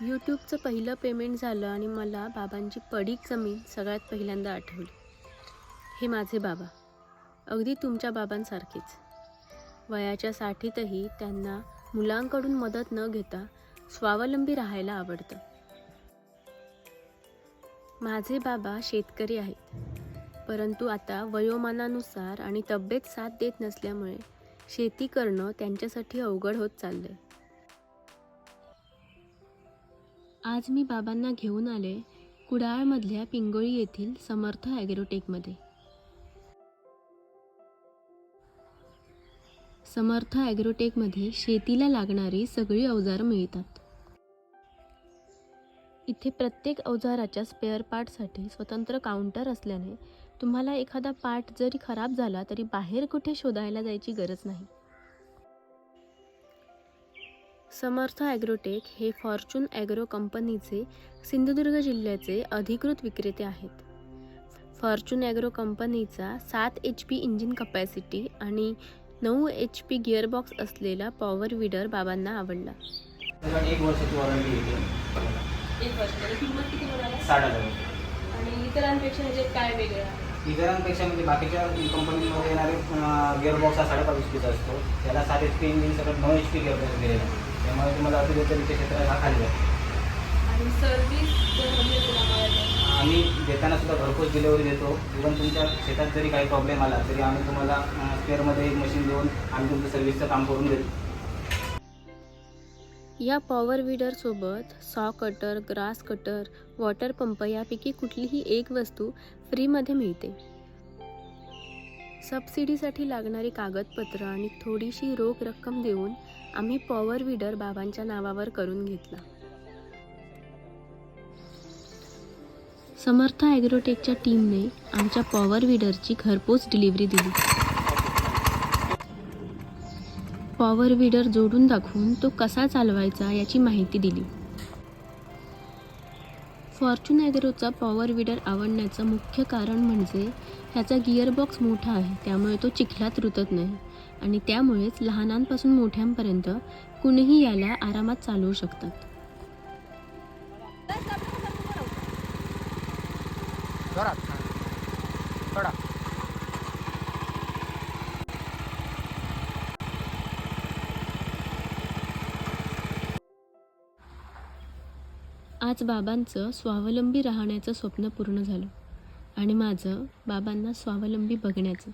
यूट्यूबचं पहिलं पेमेंट झालं आणि मला बाबांची पडीक जमीन सगळ्यात पहिल्यांदा आठवली. हे माझे बाबा. अगदी तुमच्या बाबांसारखेच. वयाच्या साठीतही त्यांना मुलांकडून मदत न घेता स्वावलंबी राहायला आवडतं. माझे बाबा शेतकरी आहेत. परंतु आता वयोमानानुसार आणि तब्येत साथ देत नसल्यामुळे शेती करणं त्यांच्यासाठी अवघड होत चाललंय. आज मी बाबांना घेऊन आले कुडाळमधल्या पिंगोळी येथील समर्थ ॲग्रोटेकमध्ये. समर्थ ॲग्रोटेकमध्ये शेतीला लागणारी सगळी अवजारं मिळतात. इथे प्रत्येक अवजाराच्या स्पेअर पार्टसाठी स्वतंत्र काउंटर असल्याने तुम्हाला एखादा पार्ट जरी खराब झाला तरी बाहेर कुठे शोधायला जायची गरज नाही. समर्थ ॲग्रोटेक हे फॉर्च्यून ॲग्रो कंपनीचे सिंधुदुर्ग जिल्ह्याचे अधिकृत विक्रेते आहेत. फॉर्च्यून ॲग्रो कंपनीचा सात एच पी इंजिन कपॅसिटी आणि नऊ एच पी गिअरबॉक्स असलेला पॉवर विडर बाबांना आवडला. एक वर्षाची वॉरंटी येते एक वर्ष किंमत किती म्हणाला? साठ हजार आणि इतरांपेक्षा ह्याच्यात काय वेगळं? इतरांपेक्षा म्हणजे बाकीच्या कंपनीमध्ये येणारे गिअरबॉक्स हा साडेपाच एच पीचा असतो. त्याला सात एच पी इंजिन सगळं नऊ एच पी गिअरबॉक्स दिलेला आहे. त्यामुळे तुम्हाला अतिरिक्त क्षेत्र हा खाली जातो आणि सर्व्हिस आम्ही देताना सुद्धा घरपोच डिलेवरी देतो. इव्हन तुमच्या शेतात जरी काही प्रॉब्लेम आला तरी आम्ही तुम्हाला स्पेअरमध्ये एक मशीन देऊन आम्ही तुमचं सर्व्हिसचं काम करून देतो. या पॉवर विडर सोबत saw cutter grass cutter water pump यापैकी कुठलीही एक वस्तू फ्रीमध्ये मिळते. सबसिडीसाठी लागणारी कागदपत्र आणि थोडीशी रोख रक्कम देऊन आम्ही पॉवर विडर बाबांच्या नावावर करून घेतला. समर्थ ॲग्रोटेकच्या टीमने आमच्या पॉवर विडरची घरपोच डिलिव्हरी दिली. पॉवर विडर जोडून दाखवून तो कसा चालवायचा याची माहिती दिली. फॉर्च्यून ॲग्रोचा पॉवर विडर आवडण्याचं मुख्य कारण म्हणजे ह्याचा गिअरबॉक्स मोठा आहे त्यामुळे तो चिखलात रुतत नाही. आणि त्यामुळेच लहानांपासून मोठ्यांपर्यंत कुणीही याला आरामात चालवू शकतात. थोडा आज बाबांचं स्वावलंबी राहण्याचं स्वप्न पूर्ण झालं आणि माझं बाबांना स्वावलंबी बघण्याचं.